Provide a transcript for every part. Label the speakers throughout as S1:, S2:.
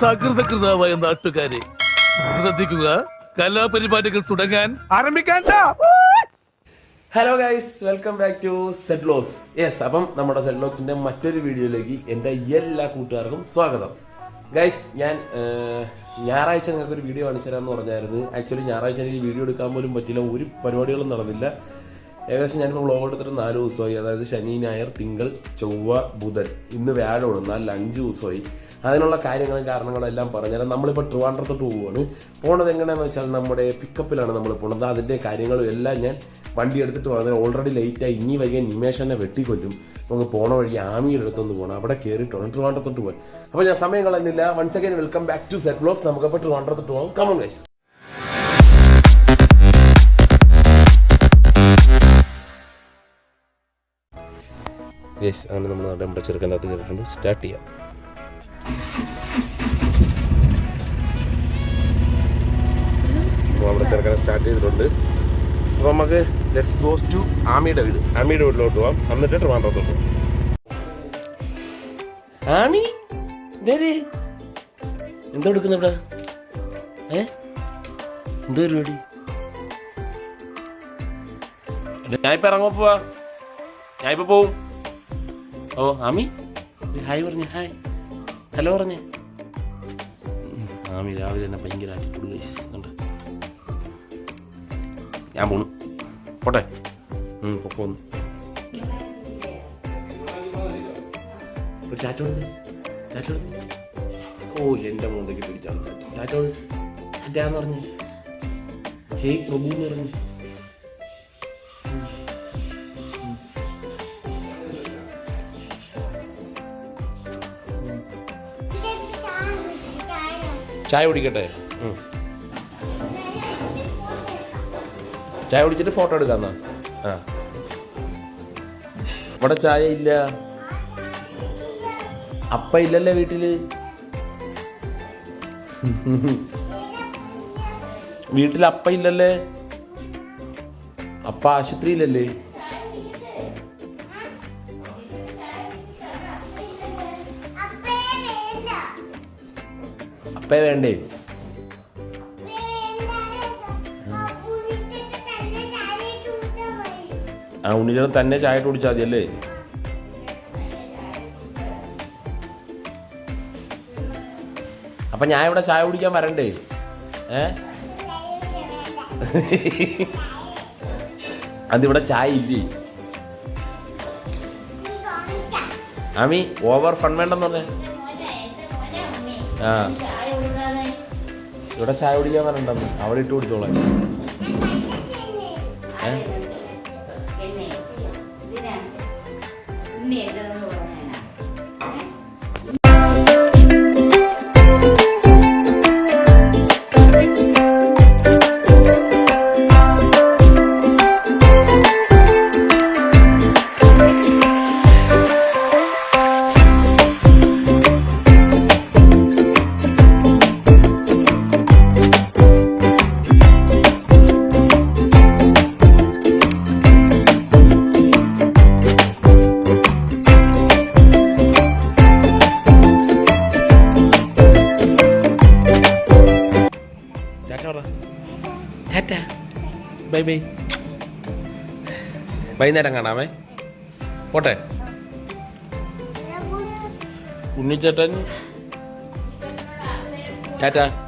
S1: സകൃതകൃതാവായ നാട്ടുകാരെ ശ്രദ്ധിക്കുക. കലാപരിപാടികൾ തുടങ്ങാൻ ആരംഭിക്കാൻ
S2: hello guys welcome back to സെഡ്ലോക്സ് yes അപ്പം നമ്മുടെ സെഡ്ലോക്സിന്റെ മറ്റൊരു വീഡിയോയിലേക്ക് എന്റെ എല്ലാ കൂട്ടുകാർക്കും സ്വാഗതം. ഗൈസ് ഞാൻ ഞായറാഴ്ച നിങ്ങൾക്ക് ഒരു വീഡിയോ കാണിച്ചു തരാമെന്ന് പറഞ്ഞായിരുന്നു. ആക്ച്വലി ഞായറാഴ്ച എനിക്ക് വീഡിയോ എടുക്കാൻ പോലും പറ്റില്ല. ഒരു പരിപാടികളും നടന്നില്ല. ഏകദേശം ഞാനിപ്പോൾ വ്ളോഗ് എടുത്തിട്ട് നാല് ദിവസമായി. അതായത് ശനി ഞായർ തിങ്കൾ ചൊവ്വ ബുധൻ. ഇന്ന് വ്യാഴമാണ് നാലിൽ അഞ്ച് ദിവസമായി. അതിനുള്ള കാര്യങ്ങളും കാരണങ്ങളും എല്ലാം പറഞ്ഞുതരാം നമ്മളിപ്പോൾ ട്രിവാൻഡ്രത്തോട്ട് പോവുകയാണ്. പോണത് എങ്ങനെയാണെന്ന് വെച്ചാൽ നമ്മുടെ പിക്കപ്പിലാണ് നമ്മൾ പോണത്. അതിന്റെ കാര്യങ്ങളും എല്ലാം ഞാൻ വണ്ടി എടുത്തിട്ട് പറഞ്ഞാൽ ഓൾറെഡി ലേറ്റായി ഇനി വൈകിയ നിമേഷനെ വെട്ടിക്കൊല്ലും. നമുക്ക് പോണ വഴി ആമിയുടെ അടുത്തൊന്ന് പോകണം അവിടെ കയറിയിട്ടാണ് ട്രിവാൻഡ്രത്തോട്ട് പോകാൻ അപ്പോൾ ഞാൻ സമയം കളയുന്നില്ല once again welcome back to set blogs നമുക്കപ്പോൾ ട്രിവാൻഡ്രത്തോട്ട് പോകാം കമൺ ഗൈസ് അങ്ങനെ നമ്മൾ നമ്മുടെ ചെറുക്കന്റെ അകത്ത് കയറിയിട്ടുണ്ട്. സ്റ്റാർട്ട് ചെയ്യാം. നമ്മുടെ ചെറുക്കനെ സ്റ്റാർട്ട് ചെയ്തിട്ടുണ്ട്. അപ്പോൾ നമുക്ക് ലെറ്റ്സ് ഗോസ് ടു ആമിയുടെ വീട്. ആമിയുടെ വീട്ടിലോട്ട് പോവാം. എന്നിട്ട് ട്രിവാൻഡ്രത്തോട്ട് പോവാം. ആമി എന്താ എടുക്കുന്ന ഇവിടെ? ഏ? എന്താ പരിപാടി? ഞാൻ ഇപ്പം പോവാ. ഇപ്പം പോവും. ഓ ആമി? ഹായ് പറഞ്ഞേ ഹായ്. ഹലോ പറഞ്ഞേ. ആമി രാവിലെ തന്നെ ഭയങ്കര ആറ്റിറ്റ്യൂഡ് ഉണ്ട് ഞാൻ പോണു. പോട്ടെ? പോന്നു പൊക്കോ ഒന്ന് ഒരു ചാറ്റ കൊടുത്ത് ചാറ്റ കൊടുത്ത് ഓ എന്റെ മോന്തയ്ക്ക് പിടിച്ചാണ് ചാറ്റ ചാറ്റ കൊടുത്ത് ചാറ്റാന്ന് പറഞ്ഞു? ഹേയ് പ്രഭു എന്ന് പറഞ്ഞു. ചായ കുടിക്കട്ടെ? ചായ കുടിച്ചിട്ട് ഫോട്ടോ എടുക്കാന്നാ? ആ. ഇവിടെ ചായ ഇല്ല. അപ്പ ഇല്ലല്ലേ വീട്ടിൽ? വീട്ടിൽ അപ്പ ഇല്ലല്ലേ? അപ്പ ആശുപത്രിയിലല്ലേ അപ്പേ വേണ്ടേ. ആ ഉണ്ണിച്ചേട്ടൻ തന്നെ ചായ ഇട്ട് കുടിച്ചാൽ മതി അല്ലേ അപ്പൊ ഞാൻ ഇവിടെ ചായ കുടിക്കാൻ വരണ്ടേ? ഏ? അതിവിടെ ചായ ഇല്ലേ? ആമി ഓവർ ഫൺ വേണ്ടെന്ന് പറഞ്ഞേ. ആ. ഇവിടെ ചായ കുടിക്കാൻ വരണ്ടെന്ന്. അവിടെ ഇട്ട് കുടിച്ചോളാം. ഏ? ബൈ ബൈ വൈകുന്നേരം കാണാമേ. പോട്ടെ. ഉണ്ണിച്ചേട്ടൻ. ടാറ്റ.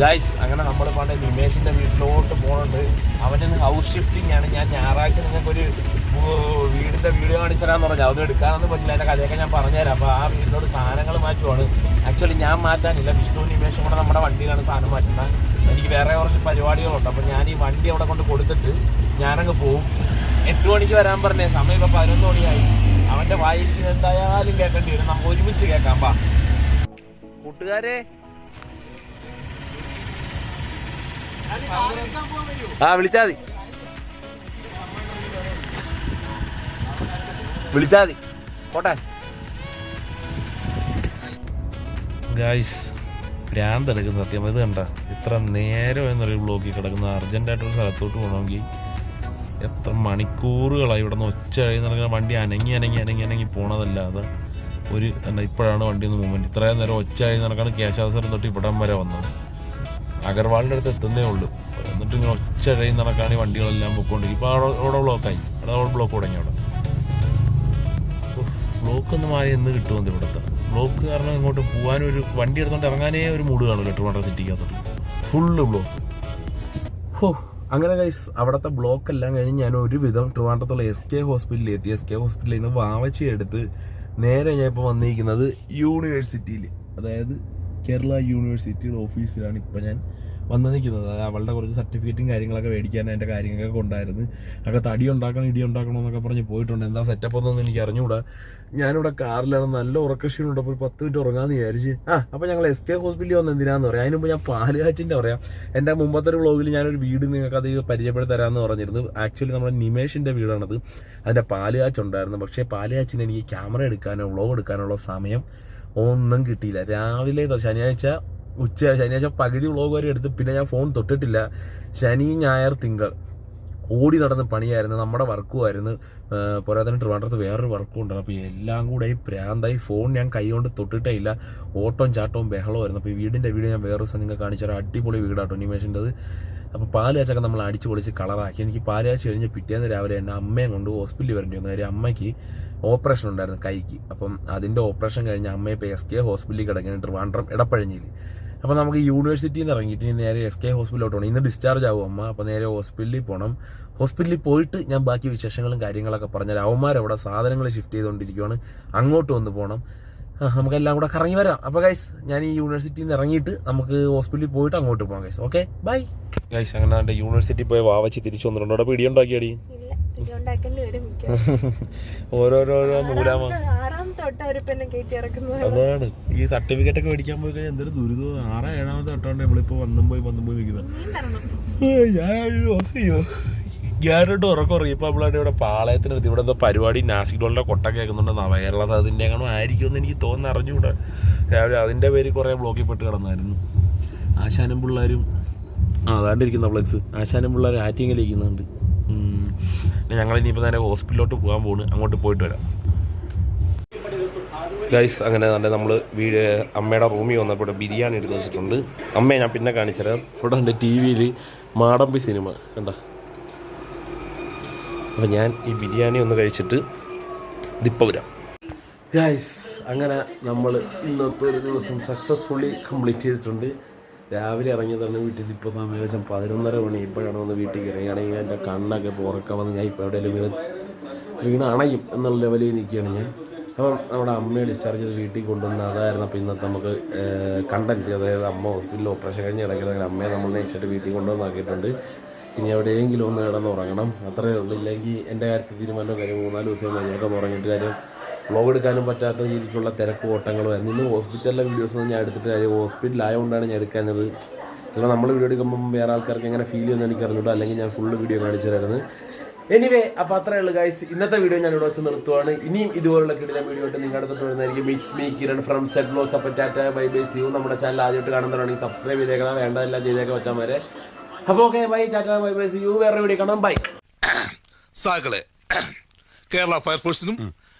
S2: ഗൈസ് അങ്ങനെ നമ്മൾ പണ്ട് നിമേഷിന്റെ വീട്ടിലോട്ട് പോകുന്നുണ്ട് അവന് ഹൗസ് ഷിഫ്റ്റിംഗ് ആണ്. ഞാൻ ഞായറാഴ്ച നിങ്ങൾക്ക് ഒരു വീടിന്റെ വീഡിയോ കാണിച്ചു തരാമെന്ന് പറഞ്ഞു. അത് എടുക്കാനൊന്നും പറ്റില്ല. എന്റെ കഥയൊക്കെ ഞാൻ പറഞ്ഞുതരാം. അപ്പോൾ ആ വീടിനോട് സാധനങ്ങൾ മാറ്റുവാണ്. ആക്ച്വലി ഞാൻ മാറ്റാനില്ല. വിഷ്ണു നിമേഷും കൂടെ നമ്മുടെ വണ്ടിയിലാണ് സാധനം മാറ്റുന്നത്. എനിക്ക് വേറെ കുറച്ച് പരിപാടികളുണ്ട്. അപ്പോൾ ഞാൻ ഈ വണ്ടി അവിടെ കൊണ്ട് കൊടുത്തിട്ട് ഞാനങ്ങ് പോവും. എട്ട് മണിക്ക് വരാൻ പറഞ്ഞേ. സമയം ഇപ്പോൾ പതിനൊന്ന് മണിയായി. അവന്റെ വായിരിക്കുന്നത് എന്തായാലും കേൾക്കേണ്ടി വരും. നമുക്ക് ഒരുമിച്ച് കേൾക്കാം. പാ കൂട്ടുകാരെ ആ വിളിച്ചാ മതി. വിളിച്ചാ മതി. ഭ്രാന്ത് ഗായ്സ് ഭ്രാന്തെടുക്കുന്ന സത്യം. ഇത് കണ്ട ഇത്ര നേരം എന്നൊരു ബ്ലോക്കിൽ കിടക്കുന്ന അർജന്റായിട്ടൊരു സ്ഥലത്തോട്ട് പോകണമെങ്കിൽ എത്ര മണിക്കൂറുകളായി ഇവിടെ നിന്ന് ഒച്ച കഴിയുന്ന വണ്ടി അനങ്ങി അനങ്ങി അനങ്ങി അനങ്ങി പോണതല്ലാതെ ഒരു എന്താ ഇപ്പോഴാണ് വണ്ടി ഒന്ന് മൂവ്മെന്റ് ഇത്രയും നേരം ഒച്ച കഴിഞ്ഞ് നടക്കാണ് കേശാവസരം തൊട്ട് ഇവിടം വരെ വന്നത്. അഗർവാളിന്റെ അടുത്ത് എത്തുന്നേ ഉള്ളൂ. എന്നിട്ട് ഇങ്ങനെ ഒച്ച കഴിയുന്ന നടക്കാണ് ഈ വണ്ടികളെല്ലാം പൊക്കോണ്ടിരിക്കും. ഇപ്പോൾ അവിടെ ബ്ലോക്കായി അവിടെ അവിടെ ബ്ലോക്ക് തുടങ്ങി അവിടെ. ബ്ലോക്ക് ഒന്ന് മാറി എന്ന് കിട്ടുമെന്ന് ഇവിടുത്തെ? ബ്ലോക്ക് കാരണം ഇങ്ങോട്ട് പോകാനും ഒരു വണ്ടി എടുത്തോണ്ട് ഇറങ്ങാനേ ഒരു മൂഡ് കാണില്ല ട്രിവാൻഡ്രം സിറ്റിക്കകത്തോട്ട്. ഫുള്ള് ബ്ലോക്ക് ഹോ അങ്ങനെ ഗൈസ് അവിടുത്തെ ബ്ലോക്ക് എല്ലാം കഴിഞ്ഞ് ഞാൻ ഒരുവിധം ട്രിവാൻഡ്രത്തുള്ള എസ് കെ ഹോസ്പിറ്റലിൽ എത്തി. എസ് കെ ഹോസ്പിറ്റലിൽ നിന്ന് വാവച്ചി എടുത്ത് നേരെ ഞാൻ ഇപ്പോൾ വന്നിരിക്കുന്നത് യൂണിവേഴ്സിറ്റിയിൽ അതായത് കേരള യൂണിവേഴ്സിറ്റിയുടെ ഓഫീസിലാണ് ഇപ്പോൾ ഞാൻ വന്ന് നിൽക്കുന്നത് അതായത് അവളുടെ കുറച്ച് സർട്ടിഫിക്കറ്റും കാര്യങ്ങളൊക്കെ മേടിക്കാൻ എന്റെ കാര്യങ്ങളൊക്കെ ഉണ്ടായിരുന്നു അവിടെ തടി ഉണ്ടാക്കണം ഇടി ഉണ്ടാക്കണം എന്നൊക്കെ പറഞ്ഞ് പോയിട്ടുണ്ട്. എന്താ സെറ്റപ്പ് ഒന്നും എനിക്ക് അറിഞ്ഞുകൂടാ ഞാനിവിടെ കാറിലാണ് നല്ല ഉറക്കക്ഷീണുണ്ട് അപ്പോൾ ഒരു പത്ത് മിനിറ്റ് ഉറങ്ങാന്ന് വിചാരിച്ച്. ആ അപ്പോൾ ഞങ്ങൾ എസ് കെ ഹോസ്പിറ്റലിൽ വന്ന് എന്തിനാന്ന് പറയാം? അതിന് മുമ്പ് ഞാൻ പാലുകാച്ചിന്റെ പറയാം. എന്റെ മുമ്പത്തെ ഒരു വ്ളോഗിൽ ഞാനൊരു വീട് നിങ്ങൾക്ക് അത് പരിചയപ്പെടുത്തി തരാമെന്ന് പറഞ്ഞിരുന്നു. ആക്ച്വലി നമ്മുടെ നിമേഷിന്റെ വീടാണത്. അതിന്റെ പാലുകാച്ചുണ്ടായിരുന്നു. പക്ഷേ പാലുകാച്ചിന് എനിക്ക് ക്യാമറ എടുക്കാനോ വ്ളോഗ് എടുക്കാനുള്ള സമയം ഒന്നും കിട്ടിയില്ല. രാവിലെ ശനിയാഴ്ച ഉച്ച ശനിയാഴ്ച പകുതി വ്ളോഗ് വരെ എടുത്ത് പിന്നെ ഞാൻ ഫോൺ തൊട്ടിട്ടില്ല. ശനി ഞായർ തിങ്കൾ. ഓടി നടന്ന പണിയായിരുന്നു. നമ്മുടെ വർക്കും ആയിരുന്നു. പോരാതെ ട്രിവാൻഡ്രത്ത് വേറൊരു വർക്കും ഉണ്ടായിരുന്നു അപ്പോൾ എല്ലാം കൂടെ ഈ പ്രാന്തായി ഫോൺ ഞാൻ കൈകൊണ്ട് തൊട്ടിട്ടേ ഇല്ല. ഓട്ടവും ചാട്ടവും ബഹളവും ആയിരുന്നു. അപ്പോൾ ഈ വീടിന്റെ വീട് ഞാൻ വേറൊരു ദിവസം നിങ്ങൾക്ക് കാണിച്ചു തരാം. അടിപൊളി വീടാട്ടോ നിമേഷിന്റെത് അപ്പോൾ പാലുകാച്ചൊക്കെ നമ്മൾ അടിച്ച് പൊളിച്ച് കളറാക്കി എനിക്ക് പാലുകാച്ച് കഴിഞ്ഞ് പിറ്റേന്ന് രാവിലെ എന്റെ അമ്മയും കൊണ്ട് ഹോസ്പിറ്റലിൽ വരേണ്ടി വന്നു. അമ്മയ്ക്ക് ഓപ്പറേഷൻ ഉണ്ടായിരുന്നു കൈക്ക്. അപ്പം അതിന്റെ ഓപ്പറേഷൻ കഴിഞ്ഞ് അമ്മയെ ഇപ്പോൾ എസ് കെ ഹോസ്പിറ്റലിൽ കിടക്കുന്നത് ട്രിവാൻഡ്രം ഇടപ്പഴഞ്ഞിൽ അപ്പോൾ നമുക്ക് യൂണിവേഴ്സിറ്റിയിൽ നിന്ന് ഇറങ്ങിയിട്ട് ഇനി നേരെ എസ് കെ ഹോസ്പിറ്റലിലോട്ട് പോകണം ഇന്ന് ഡിസ്ചാർജ് ആവും അമ്മ. അപ്പോൾ നേരെ ഹോസ്പിറ്റലിൽ പോകണം ഹോസ്പിറ്റലിൽ പോയിട്ട് ഞാൻ ബാക്കി വിശേഷങ്ങളും കാര്യങ്ങളൊക്കെ പറഞ്ഞാൽ അവന്മാരവിടെ സാധനങ്ങൾ ഷിഫ്റ്റ് ചെയ്തുകൊണ്ടിരിക്കുകയാണ് അങ്ങോട്ട് വന്ന് പോകണം നമുക്കെല്ലാം കൂടെ കറങ്ങി വരാം. അപ്പോൾ ഗൈസ് ഞാൻ ഈ യൂണിവേഴ്സിറ്റിയിൽ നിന്ന് ഇറങ്ങിയിട്ട് നമുക്ക് ഹോസ്പിറ്റലിൽ പോയിട്ട് അങ്ങോട്ട് പോകാം ഗൈസ് ഓക്കെ ബൈ ഗൈസ് അങ്ങനെ യൂണിവേഴ്സിറ്റി പോയി വാവച്ച് തിരിച്ചു വന്നിട്ടുണ്ട്. അവിടെ പിടി ഓരോരോരോ നൂലാമ അതാണ്. ഈ സർട്ടിഫിക്കറ്റ് ഒക്കെ മേടിക്കാൻ പോയി കഴിഞ്ഞാൽ എന്തൊരു ദുരിതം ആറാം ഏഴാമത്തെ തൊട്ടാണ്ട് നമ്മളിപ്പോ വന്നും പോയി വന്നും പോയി നിൽക്കുന്നത്. അയ്യോ ഞാനോട്ട് ഉറക്കം ഉറങ്ങി. ഇപ്പൊ നമ്മളാണ് ഇവിടെ പാളയത്തിന് എത്തി ഇവിടെ എന്തോ പരിപാടി നാസിക് ഡോളിന്റെ കൊട്ട കേൾക്കുന്നുണ്ട് നവകേരള അതിന്റെ അങ്ങനെ ആയിരിക്കുമെന്ന് എനിക്ക് തോന്നുന്നു അറിഞ്ഞുകൂടാ. രാവിലെ അതിന്റെ പേര് കുറെ ബ്ലോക്കിൽ പെട്ട് കിടന്നായിരുന്നു. ആശാനും പിള്ളേരും ആ അതാണ്ടിരിക്കുന്ന ഫ്ലക്സ് ആശാനും പിള്ളേർ ആറ്റിങ്ങിലിരിക്കുന്നുണ്ട്. ഞങ്ങൾ ഇനിയിപ്പോൾ നേരെ ഹോസ്പിറ്റലിലോട്ട് പോകാൻ പോണ്. അങ്ങോട്ട് പോയിട്ട് വരാം. ഗൈസ് അങ്ങനെ തന്നെ നമ്മൾ വീട് അമ്മയുടെ റൂമിൽ വന്നപ്പോൾ ബിരിയാണി എടുത്ത് വെച്ചിട്ടുണ്ട്. അമ്മയെ ഞാൻ പിന്നെ കാണിച്ചുതരാം ഇവിടെ എന്റെ ടി വിയിൽ മാടമ്പി സിനിമ കണ്ട? അപ്പം ഞാൻ ഈ ബിരിയാണി ഒന്ന് കഴിച്ചിട്ട് ഇതിപ്പോൾ വരാം. ഗൈസ് അങ്ങനെ നമ്മൾ ഇന്നത്തെ ഒരു ദിവസം സക്സസ്ഫുള്ളി കംപ്ലീറ്റ് ചെയ്തിട്ടുണ്ട്. രാവിലെ ഇറങ്ങി തന്നെ വീട്ടിൽ ഇപ്പോൾ സമയം ഏകദേശം പതിനൊന്നര മണി. ഇപ്പോഴാണ് വന്ന് വീട്ടിൽ കയറുകയാണെങ്കിൽ എന്റെ കണ്ണൊക്കെ പുറക്ക വന്ന് ഞാൻ ഇപ്പോൾ എവിടെയെങ്കിലും വീണ് വീണ് അണയും എന്നുള്ള ലെവലിൽ നിൽക്കുകയാണ് ഞാൻ. അപ്പം നമ്മുടെ അമ്മയെ ഡിസ്ചാർജ് ചെയ്ത് വീട്ടിൽ കൊണ്ടുവന്ന് അതായിരുന്നു അപ്പോൾ ഇന്നത്തെ നമുക്ക് കണ്ടന്റ് അതായത് അമ്മ ഹോസ്പിറ്റലിൽ ഓപ്പറേഷൻ കഴിഞ്ഞ് കിടക്കുന്നത് അമ്മയെ നമ്മൾ നയിച്ചിട്ട് വീട്ടിൽ കൊണ്ടുവന്നാക്കിയിട്ടുണ്ട്. ഇനി എവിടെയെങ്കിലും ഒന്ന് കിടന്ന് ഉറങ്ങണം അത്രയേ ഉള്ളൂ. ഇല്ലെങ്കിൽ എന്റെ കാര്യത്തിൽ തീരുമാനം കാര്യം മൂന്നാൽ ദിവസം കഴിഞ്ഞൊക്കെ ഉറങ്ങിയിട്ട് കാര്യം വ്ളോഗ് എടുക്കാനും പറ്റാത്ത രീതിക്കുള്ള തിരക്ക് ഓട്ടങ്ങളുമായിരുന്നു ഇന്ന് ഹോസ്പിറ്റലിലെ വീഡിയോസ് ഒന്നും ഞാൻ എടുത്തിട്ട് കാര്യം ഹോസ്പിറ്റലായതുകൊണ്ടാണ് ഞാൻ എടുക്കാനത് ചിലപ്പോൾ നമ്മൾ വീഡിയോ എടുക്കുമ്പം വേറെ ആൾക്കാർക്ക് എങ്ങനെ ഫീൽ ചെയ്യുമെന്ന് എനിക്ക് അറിഞ്ഞൂടാ. അല്ലെങ്കിൽ ഞാൻ ഫുള്ള് വീഡിയോ കാണിച്ചു എനിവേ അപ്പോൾ അത്രയേ ഉള്ളൂ ഗൈസ് ഇന്നത്തെ വീഡിയോ ഞാൻ ഇവിടെ വെച്ച് നിർത്തുവാണ്. ഇനിയും ഇതുപോലുള്ള കിടിലം വീഡിയോ ആയിട്ട് നിങ്ങളുടെ അടുത്തോട്ട് വരുന്നതായിരിക്കും. Midst me Kiran from set blows അപ്പോൾ tata bye bye see you നമ്മുടെ ചാനൽ ആദ്യമായിട്ട് കാണുന്നവരാണെങ്കിൽ സബ്സ്ക്രൈബ് ചെയ്തേക്കണം. വേണ്ട എല്ലാം ചെയ്തേക്കാം വെച്ചാൽ വരെ അപ്പോൾ okay bye tata bye bye see you വേറെ വീഡിയോ കാണാം. ബൈ
S3: സാഗളെ കേരള ഫയർഫോഴ്സിനും